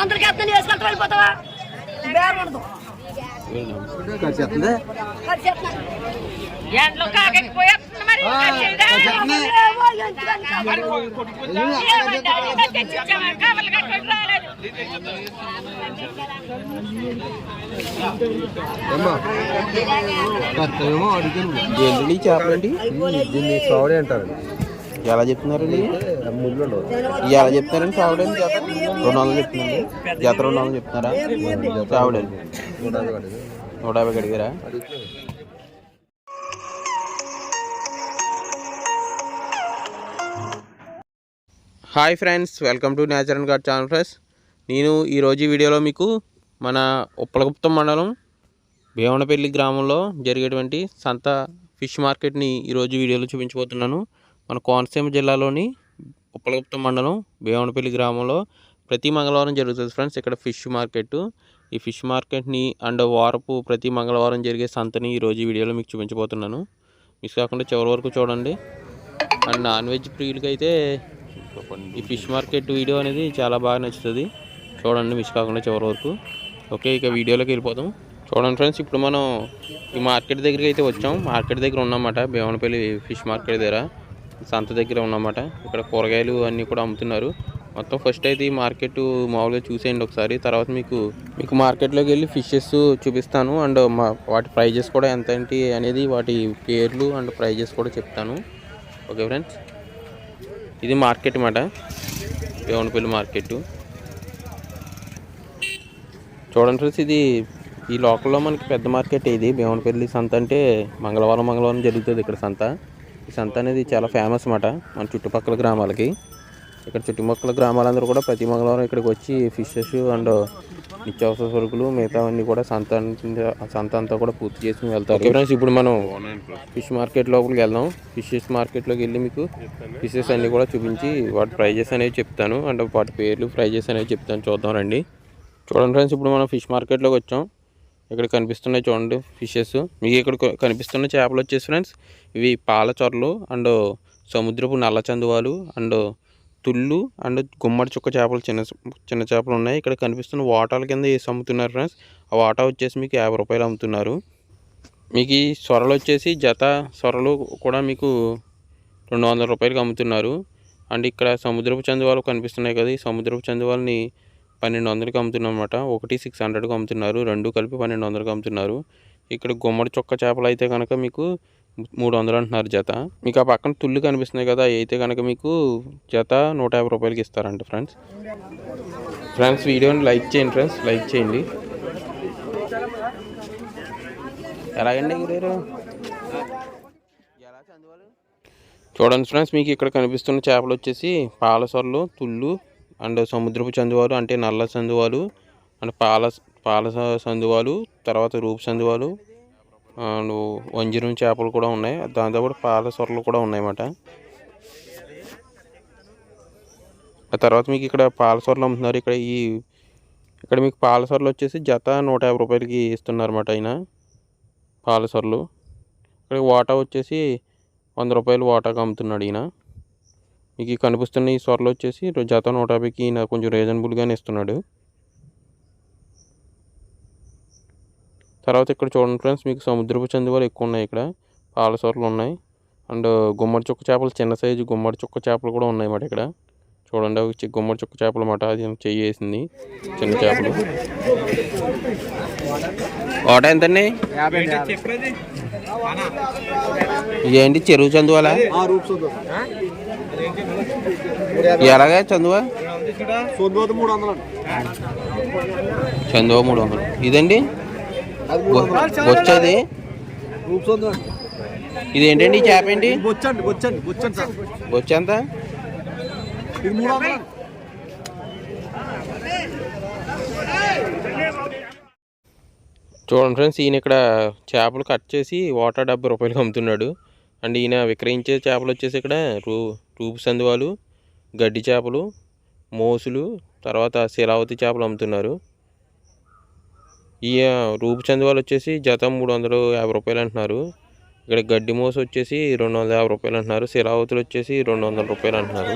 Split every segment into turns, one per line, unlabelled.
అందరికి ఎత్తాను వేసుకెళ్తా వెళ్ళిపోతావా? ఉండదు
ఏంటండి చేపలండి. దీన్ని సౌడే అంటారు.
ఎలా చెప్తున్నారండి? ఎలా చెప్తున్నారండి చావడండి జాతర? రెండు వందలు చెప్తున్నాండి జాతర రెండు వందలు చెప్తున్నారా? చావడండి
నూట యాభై
అడిగారా hi friends welcome to nature and guard channel friends. నేను ఈరోజు వీడియోలో మీకు మన ఉప్పలగుప్తం మండలం భీమనపల్లి గ్రామంలో జరిగేటువంటి సంత ఫిష్ మార్కెట్ని ఈరోజు వీడియోలో చూపించబోతున్నాను. మన కోనసీమ జిల్లాలోని ఉప్పలగుప్త మండలం భీమనపల్లి గ్రామంలో ప్రతి మంగళవారం జరుగుతుంది ఫ్రెండ్స్. ఇక్కడ ఫిష్ మార్కెట్. ఈ ఫిష్ మార్కెట్ని అండ్ వారపు ప్రతి మంగళవారం జరిగే సంతని ఈరోజు వీడియోలో మీకు చూపించబోతున్నాను. మిస్ కాకుండా చివరి వరకు చూడండి. అండ్ నాన్ వెజ్ ప్రియులకి అయితే ఈ ఫిష్ మార్కెట్ వీడియో అనేది చాలా బాగా నచ్చుతుంది. చూడండి మిస్ కాకుండా చివరి వరకు. ఓకే ఇక వీడియోలోకి వెళ్ళిపోతాం చూడండి ఫ్రెండ్స్ ఇప్పుడు మనం ఈ మార్కెట్ దగ్గరికి అయితే వచ్చాం. మార్కెట్ దగ్గర ఉన్నామాట భీమనపల్లి ఫిష్ మార్కెట్ దగ్గర. సంత దగ్గర ఉన్నమాట. ఇక్కడ కూరగాయలు అన్నీ కూడా అమ్ముతున్నారు. మొత్తం ఫస్ట్ అయితే ఈ మార్కెట్ మామూలుగా చూసేయండి ఒకసారి. తర్వాత మీకు మీకు మార్కెట్లోకి వెళ్ళి ఫిషెస్ చూపిస్తాను. అండ్ మా వాటి ప్రైజెస్ కూడా ఎంత ఏంటి అనేది వాటి పేర్లు అండ్ ప్రైజెస్ కూడా చెప్తాను. ఓకే ఫ్రెండ్స్ ఇది మార్కెట్ మాట. భీమనపల్లి మార్కెట్. చూడండి ఫ్రెండ్స్ ఇది ఈ లోకల్లో మనకి పెద్ద మార్కెట్ ఇది. భీమనపల్లి సంత అంటే మంగళవారం మంగళవారం జరుగుతుంది ఇక్కడ సంత. ఈ సంత అనేది చాలా ఫేమస్ మాట మన చుట్టుపక్కల గ్రామాలకి. ఇక్కడ చుట్టుపక్కల గ్రామాలందరూ కూడా ప్రతి మంగళవారం ఇక్కడికి వచ్చి ఫిషెస్ అండ్ నిత్యావసర సరుకులు మిగతావన్నీ కూడా సంత సంత అంతా కూడా పూర్తి చేసుకుని వెళ్తారు. ఓకే ఫ్రెండ్స్ ఇప్పుడు మనం ఫిష్ మార్కెట్ లోపలికి వెళ్దాం. ఫిషెస్ మార్కెట్లోకి వెళ్ళి మీకు ఫిషెస్ అన్నీ కూడా చూపించి వాటి ప్రైజెస్ అనేవి చెప్తాను. అండ్ వాటి పేర్లు ప్రైజెస్ అనేవి చెప్తాను. చూద్దాం రండి. చూడండి ఫ్రెండ్స్ ఇప్పుడు మనం ఫిష్ మార్కెట్లోకి వచ్చాం. ఇక్కడ కనిపిస్తున్నాయి చూడండి ఫిషెస్ మీకు ఇక్కడ కనిపిస్తున్న చేపలు వచ్చేసి ఫ్రెండ్స్ ఇవి పాల చొరలు అండ్ సముద్రపు నల్ల చందువాలు అండ్ తుళ్ళు అండ్ గుమ్మడి చుక్క చేపలు చిన్న చిన్న చేపలు ఉన్నాయి. ఇక్కడ కనిపిస్తున్న వాటాల కింద వేసి అమ్ముతున్నారు ఫ్రెండ్స్ ఆ వాటా వచ్చేసి మీకు యాభై రూపాయలు అమ్ముతున్నారు. మీకు ఈ సొరలు వచ్చేసి జత సొరలు కూడా మీకు రెండు వందల రూపాయలకి అమ్ముతున్నారు. అండ్ ఇక్కడ సముద్రపు చందువాలు కనిపిస్తున్నాయి కదా ఈ సముద్రపు చందువాలని పన్నెండు వందలకి అమ్ముతున్నమాట ఒకటి సిక్స్ హండ్రెడ్కి అమ్ముతున్నారు. రెండు కలిపి పన్నెండు వందలకి అమ్ముతున్నారు. ఇక్కడ గుమ్మడి చొక్క చేపలు అయితే కనుక మీకు మూడు వందలు అంటున్నారు జత. మీకు ఆ పక్కన తుళ్ళు కనిపిస్తున్నాయి కదా అయితే కనుక మీకు జత నూట యాభై రూపాయలకి ఇస్తారంట ఫ్రెండ్స్. ఫ్రెండ్స్ వీడియోని లైక్ చేయండి ఫ్రెండ్స్. లైక్ చేయండి. ఎలాగండి గురేరు చూడండి ఫ్రెండ్స్ మీకు ఇక్కడ కనిపిస్తున్న చేపలు వచ్చేసి పాలసొరలు తుళ్ళు అండ్ సముద్రపు చందువాలు అంటే నల్ల చందువాలు అండ్ పాల పాల చందువాలు తర్వాత రూపు చందువాలు అండ్ వంజరం చేపలు కూడా ఉన్నాయి. దాంతోపాటు పాల సొరలు కూడా ఉన్నాయన్నమాట. ఆ తర్వాత మీకు ఇక్కడ పాల సొరలు అమ్ముతున్నారు. ఇక్కడ ఈ ఇక్కడ మీకు పాల సొరలు వచ్చేసి జత నూట యాభై రూపాయలకి ఇస్తున్నారు అన్నమాట ఆయన పాల సొరలు. ఇక్కడ వాటా వచ్చేసి వంద రూపాయలు వాటాకు అమ్ముతున్నాడు ఈయన. మీకు కనిపిస్తున్న ఈ సొరలు వచ్చేసి జత నూట యాభైకి ఈయన కొంచెం రీజనబుల్గానే ఇస్తున్నాడు. తర్వాత ఇక్కడ చూడండి ఫ్రెండ్స్ మీకు సముద్రపు చందువాలు ఎక్కువ ఉన్నాయి ఇక్కడ. పాల సొరలు ఉన్నాయి. అండ్ గుమ్మడి చుక్క చేపలు చిన్న సైజు గుమ్మడి చుక్క చేపలు కూడా ఉన్నాయి అన్నమాట ఇక్కడ. చూడండి అవి గుమ్మడి చుక్క చేపలు అన్నమాట. అది చెయ్యి వేసింది చిన్న చేపలు. ఓట ఎంతండి? ఇదేంటి చెరువు చందువాలా? ఎలాగా చందువా? చందువా మూడు వందలు. ఇదండి? వచ్చేది
ఇది
ఇదేంటండి ఈ చేప ఏంటి?
బొచ్చండి
చూడండి ఫ్రెండ్స్ ఈయన ఇక్కడ చేపలు కట్ చేసి వాటర్ డెబ్బై రూపాయలకి అమ్ముతున్నాడు. అండ్ ఈయన విక్రయించే చేపలు వచ్చేసి ఇక్కడ రూ రూపు సందువాలు గడ్డి చేపలు మోసులు తర్వాత శిలావతి చేపలు అమ్ముతున్నారు. ఈ రూపు చందువాలు వచ్చేసి జత మూడు వందలు యాభై రూపాయలు అంటున్నారు. ఇక్కడ గడ్డి మోసు వచ్చేసి రెండు వందల యాభై రూపాయలు అంటున్నారు. శిలావతులు వచ్చేసి రెండు వందల రూపాయలు అంటున్నారు.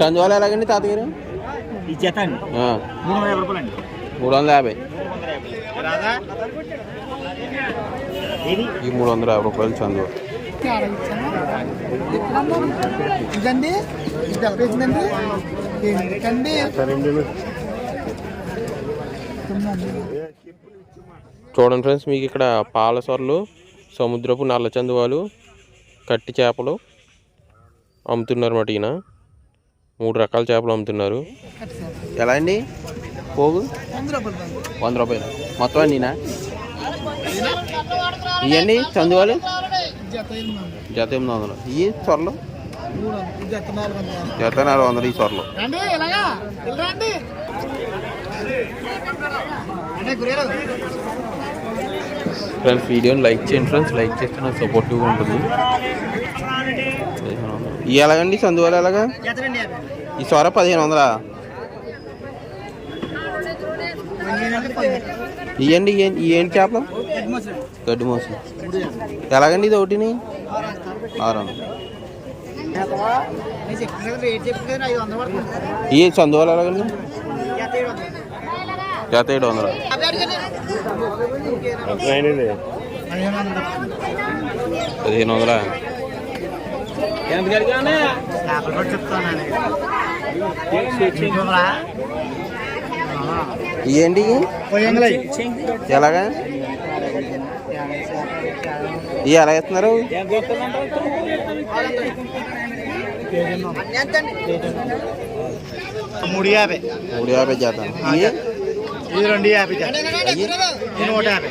చందువాలు ఎలాగండి తాతగారు?
మూడు వందల యాభై రూపాయలు అండి
మూడు వందల యాభై
రాదా ఇది
ఈ మూడు వందల యాభై రూపాయలు చందు.
ఇదండి? ఇది ఎంత వేసిందండి? ఎందుకండి
చూడండి ఫ్రెండ్స్ మీకు ఇక్కడ పాల సొరలు సముద్రపు నల్ల చందువాలు కట్టి చేపలు అమ్ముతున్నారు మాట ఈయన. మూడు రకాల చేపలు అమ్ముతున్నారు. ఎలా అండి? పోగు?
వంద రూపాయలు?
మొత్తం అన్నీనా? ఇవన్నీ చందువాలు
జత ఎనిమిది వందలు.
ఇవి.
ఈ జత నాలుగు వందలు.
జత నాలుగు వందలు ఈ
గురేరు
ఫ్రెండ్స్ వీడియోని లైక్ చేయండి ఫ్రెండ్స్. లైక్ చేస్తే నాకు సపోర్టివ్గా ఉంటుంది. ఇవి ఎలాగండి చందువాలు ఎలాగా? ఈ సొర పదిహేను వందలా? ఇవ్వండి ఏంటి చేపలు. గడ్డి మోసం. ఎలాగండి ఇది ఒకటిని? ఆరు ఈ చందువాలు ఎలాగండి?
జత ఏడు వందలు. పదిహేను వందలు.
ఇవేంటి ఎలాగా? ఇవి ఎలా ఇస్తున్నారు
మూడు యాభై.
మూడు యాభై జత ఇవి
ఇది రెండు యాభై నూట యాభై.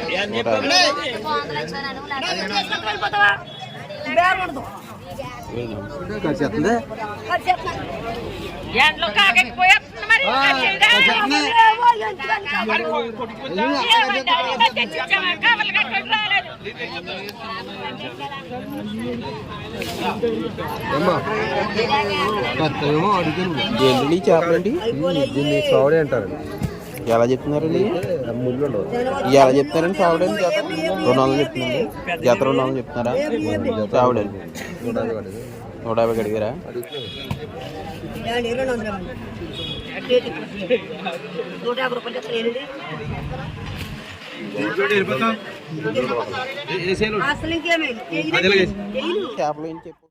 చేపలండి.
దీన్ని సావడే అంటారు.
ఎలా చెప్తున్నారండి? ఎలా చెప్తారండి చావడండి జత రెండు వందలు చెప్తున్నాండి జత రెండు వందలు చెప్తున్నారా? ఆవిడ
నూట యాభై
అడిగారా
నూట యాభై రూపాయలు అసలు
చేపలు ఏం చెప్పు.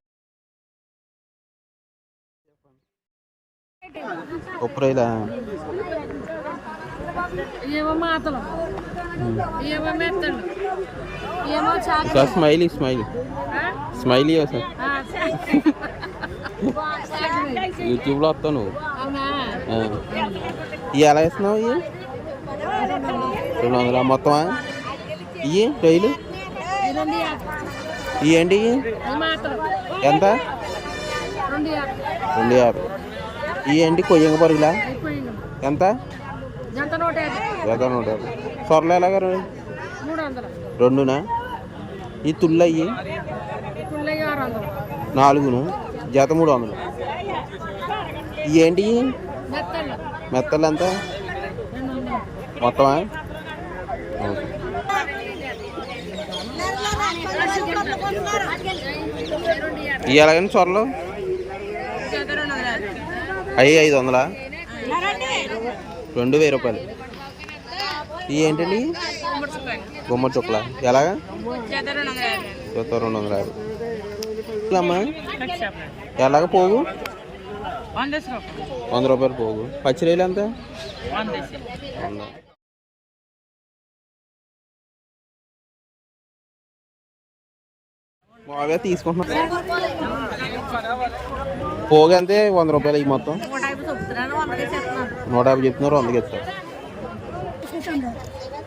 ఉప్పురైలా
ఏమో మాతలు ఏమో మెత్తలు ఏమో చాకు.
Smiley smiley. Smiley sir? యూట్యూబ్లో వస్తావు నువ్వు. ఇవి ఎలా ఇస్తున్నావు ఇవి? రెండు వందల మొత్తమా? ఇవి రొయ్యలు?
రెండు
ఇవి ఏంటి ఇవి?
మాతలు
ఎంత?
రెండు
యాభై. ఇవి ఏంటి కొయ్యంగ పరుగులా? ఎంత?
జంత నూట యాభై
సొరలు ఎలాగా రెండునా? ఈ అయ్యి
వందలు.
నాలుగును. జత మూడు వందలు ఏంటి?
మెత్తలు
ఎంత? మొత్తమా? ఎలాగండి సొరలు అవి ఐదు వందలా. రెండు వెయ్యి రూపాయలు. ఇవి ఏంటండి? గుమ్మడి చుక్కల? ఎలాగా?
జత రెండు వందల యాభై.
అమ్మా ఎలాగ పోగు?
వంద రూపాయలు
పోగు. పచ్చిరేలు ఎంత?
వంద.
బాగా తీసుకుంటున్నా. పోగు అంతే వంద రూపాయలు ఈ మొత్తం.
నూట యాభై
చెప్తున్నారు వందకి ఇస్తారు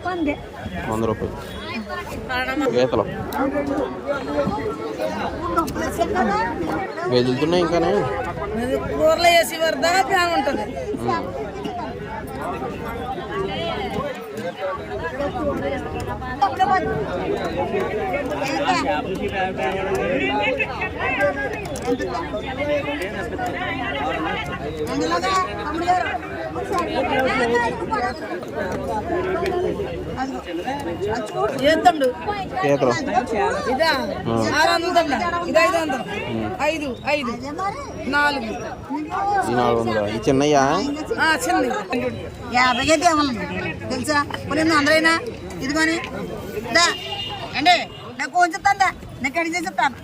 వంద. రూపాయలు. గీతలు. వెదులుతున్నాయి ఇంకానే.
కూరలో వేసి వరదా ప్యాన్ ఉంటుంది.
చేద్దాం
పీతలు
ఇదా. ఆరు వందలు. తమ్ముడా. ఇది ఐదు వందలు. ఐదు ఐదు. నాలుగు.
ఈ నాలుగు వందలు. ఈ చిన్నయ్యా?
ఆ, చిన్నది. యాభై తేవాలి తెలుసా? అందరైనా ఇదిగోని దా. అండి నాకు కొంచెం తందా నేను కడిగి చెప్తాను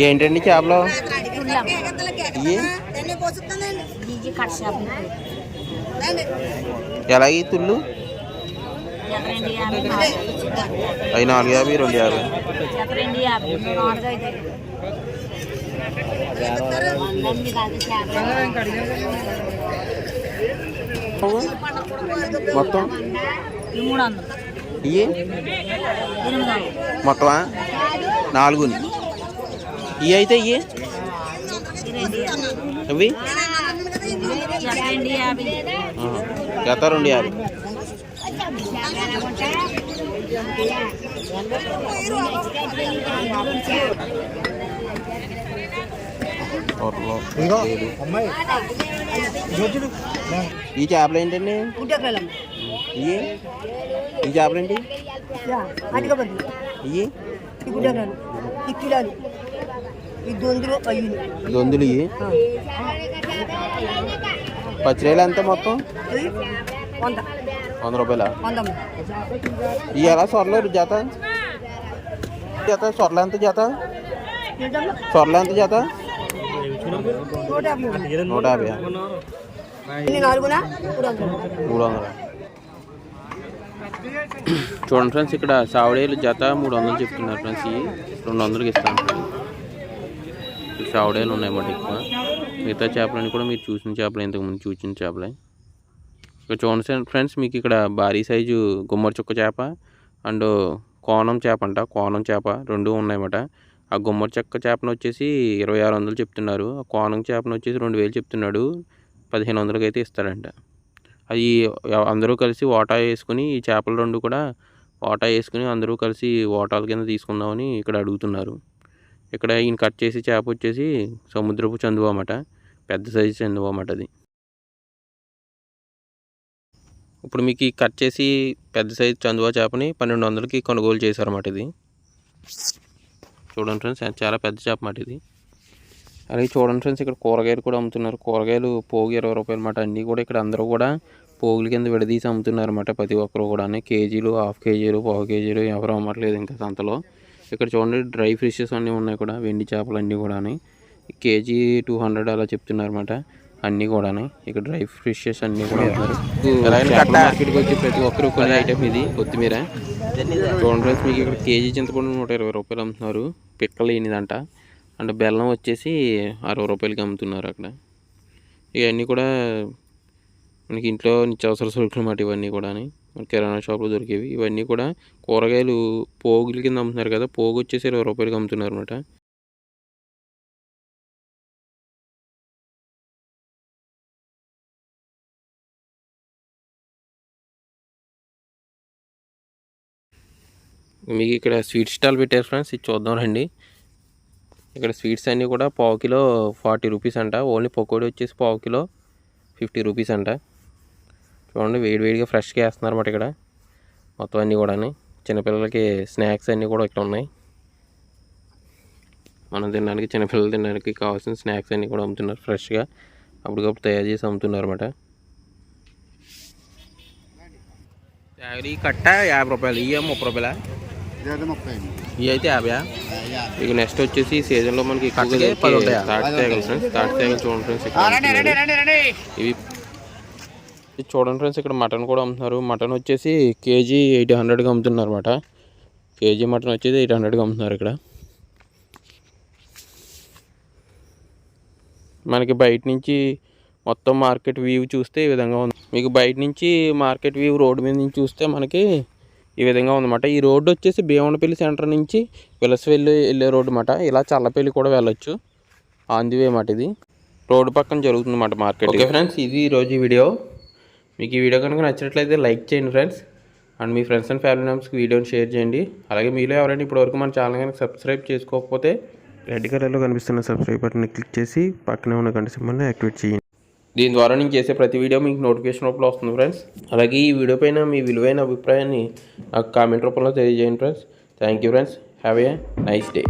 ఏంటండి చేపలు? ఎలాగ ఈ తుళ్ళు? అవి నాలుగు యాభై రెండు యాభై. మొత్తం?
మూడు వందలు
ఇవి మొత్తమా నాలుగు ఇవి అయితే ఇవి? అవి. జత రెండు యాభై. ఈ చేపలు ఏంటండి? ఇవి ఈ చేపలు ఏంటి?
అటుకబడి
ఇవి
ఈ? ఈ దొందులు
ఇవి పచ్చిరేలు ఎంత మొత్తం?
వంద.
రూపాయల? ఇవి ఎలా సొరలేరు జత? జత సొరల ఎంత జత? సొరల ఎంత జత?
నూట యాభై. మూడు వందలు?
చూడండి ఫ్రెండ్స్ ఇక్కడ సావిడేలు జత మూడు వందలు చెప్తున్నారు ఫ్రెండ్స్ ఇవి రెండు వందలకి ఇస్తాను ఫ్రెండ్స్. ఈ ఉన్నాయన్నమాట ఎక్కువ. మిగతా చేపలన్నీ కూడా మీరు చూసిన చేపలే ఇంతకుముందు చూసిన చేపలే. ఇక్కడ చూడండి ఫ్రెండ్స్ మీకు ఇక్కడ భారీ సైజు గుమ్మడి చుక్క చేప అండ్ కోనం చేప అంట. కోనం చేప రెండు ఉన్నాయన్నమాట ఆ గుమ్మడి చెక్క చేపను వచ్చేసి ఇరవై ఆరు వందలు చెప్తున్నారు. ఆ కోనం చేపను వచ్చేసి రెండు వేలు చెప్తున్నాడు. పదిహేను వందలకి అయితే ఇస్తాడంట. అవి అందరూ కలిసి వాటా వేసుకుని ఈ చేపలు రెండు కూడా వాటా వేసుకుని అందరూ కలిసి వాటాల కింద తీసుకుందామని ఇక్కడ అడుగుతున్నారు. ఇక్కడ ఈయన కట్ చేసి చేప వచ్చేసి సముద్రపు చందువ అన్నమాట. పెద్ద సైజు చందువ అన్నమాట అది. ఇప్పుడు మీకు ఈ కట్ చేసి పెద్ద సైజు చందువ చేపని పన్నెండు వందలకి కొనుగోలు చేశారన్నమాట ఇది. చూడండి ఫ్రెండ్స్ చాలా పెద్ద చేప అన్నమాట ఇది. అలాగే చూడండి ఫ్రెండ్స్ ఇక్కడ కూరగాయలు కూడా అమ్ముతున్నారు. కూరగాయలు పోగు ఇరవై రూపాయలు అన్నమాట. అన్నీ కూడా ఇక్కడ అందరూ కూడా పోగుల కింద విడదీసి అమ్ముతున్నారు అన్నమాట ప్రతి ఒక్కరు కూడా కేజీలు హాఫ్ కేజీలు పావు కేజీలు ఎవరు అమ్మట్లేదు ఇంకా సంతలో. ఇక్కడ చూడండి డ్రై ఫిషెస్ అన్నీ ఉన్నాయి కూడా వెండి చేపలు అన్నీ కూడా కేజీ టూ హండ్రెడ్ అలా చెప్తున్నారు అనమాట అన్నీ కూడా ఇక్కడ డ్రై ఫిషెస్ అన్నీ కూడా మార్కెట్కి వచ్చి ప్రతి ఒక్కరు కొనే ఐటమ్ ఇది కొత్తిమీర. చూడండి ఫ్రెండ్స్ మీకు ఇక్కడ కేజీ చింతపండు నూట ఇరవై రూపాయలు అమ్ముతున్నారు. పిక్కలు ఇనిదంట అంటే బెల్లం వచ్చేసి అరవై రూపాయలకి అమ్ముతున్నారు అక్కడ. ఇవన్నీ కూడా మనకి ఇంట్లో నిత్యావసర సరుకులు మాట ఇవన్నీ కూడా మన కిరాణా షాప్లో దొరికేవి. ఇవన్నీ కూడా కూరగాయలు పోగుల కింద అమ్ముతున్నారు కదా పోగు వచ్చేసి ఇరవై రూపాయలకి అమ్ముతున్నారు అనమాట మీకు ఇక్కడ స్వీట్ స్టాల్ పెట్టారు ఫ్రెండ్స్ ఇది చూద్దాం రండి. ఇక్కడ స్వీట్స్ అన్నీ కూడా పావు కిలో ఫార్టీ రూపీస్ అంట. ఓన్లీ పకోడీ వచ్చేసి పావు కిలో ఫిఫ్టీ రూపీస్ అంట. చూడండి వేడి వేడిగా ఫ్రెష్గా వేస్తున్నారు అన్నమాట ఇక్కడ. మొత్తం అన్నీ కూడా చిన్నపిల్లలకి స్నాక్స్ అన్నీ కూడా ఇక్కడ ఉన్నాయి. మనం తినడానికి చిన్నపిల్లలు తినడానికి కావాల్సిన స్నాక్స్ అన్నీ కూడా అమ్ముతున్నారు ఫ్రెష్గా అప్పటికప్పుడు తయారు చేసి అమ్ముతున్నారు అనమాట ఈ కట్ట యాభై రూపాయలు ఇవి ముప్పై రూపాయలా? ఇవి అయితే యాభై ఇక నెక్స్ట్ వచ్చేసి ఈ సీజన్లో మనకి ఎక్కువగా దొరికే తాటి తేగలు ఫ్రెండ్స్ తాటి తేగలు చూడండి ఫ్రెండ్స్ ఇక్కడ అమ్ముతున్నారు. ఇవి చూడండి ఫ్రెండ్స్ ఇక్కడ మటన్ కూడా అమ్ముతున్నారు. మటన్ వచ్చేసి కేజీ ఎయిట్ హండ్రెడ్గా అమ్ముతున్నారు అనమాట కేజీ మటన్ వచ్చేసి ఎయిట్ హండ్రెడ్గా అమ్ముతున్నారు ఇక్కడ. మనకి బయట నుంచి మొత్తం మార్కెట్ వ్యూ చూస్తే ఈ విధంగా ఉంది. మీకు బయట నుంచి మార్కెట్ వ్యూ రోడ్డు మీద నుంచి చూస్తే మనకి ఈ విధంగా ఉందన్నమాట. ఈ రోడ్డు వచ్చేసి భీమనపల్లి సెంటర్ నుంచి విలసవెల్లి వెళ్ళే రోడ్డు అన్నమాట. ఇలా చల్లపల్లి కూడా వెళ్ళొచ్చు. ఆన్ ది వే మాట ఇది. రోడ్డు పక్కన జరుగుతుంది అన్నమాట మార్కెట్. ఓకే ఫ్రెండ్స్ ఇది ఈరోజు ఈ వీడియో. మీకు ఈ వీడియో కనుక నచ్చినట్లయితే లైక్ చేయండి ఫ్రెండ్స్. అండ్ మీ ఫ్రెండ్స్ అండ్ ఫ్యామిలీ మెంబర్స్కి వీడియోని షేర్ చేయండి. అలాగే మీలో ఎవరైనా ఇప్పటివరకు మన ఛానల్ కనుక సబ్స్క్రైబ్ చేసుకోకపోతే రెడ్ కలర్లో కనిపిస్తున్న సబ్స్క్రైబ్ బటన్ని క్లిక్ చేసి పక్కనే ఉన్న గంట సింబల్ని యాక్టివేట్ చేయండి. దీని ద్వారా నేను చేసే ప్రతి వీడియో మీకు నోటిఫికేషన్ రూపంలో వస్తుంది ఫ్రెండ్స్ అలాగే ఈ వీడియో పైన మీ విలువైన అభిప్రాయాన్ని నాకు కామెంట్ రూపంలో తెలియజేయండి friends thank you friends have a nice day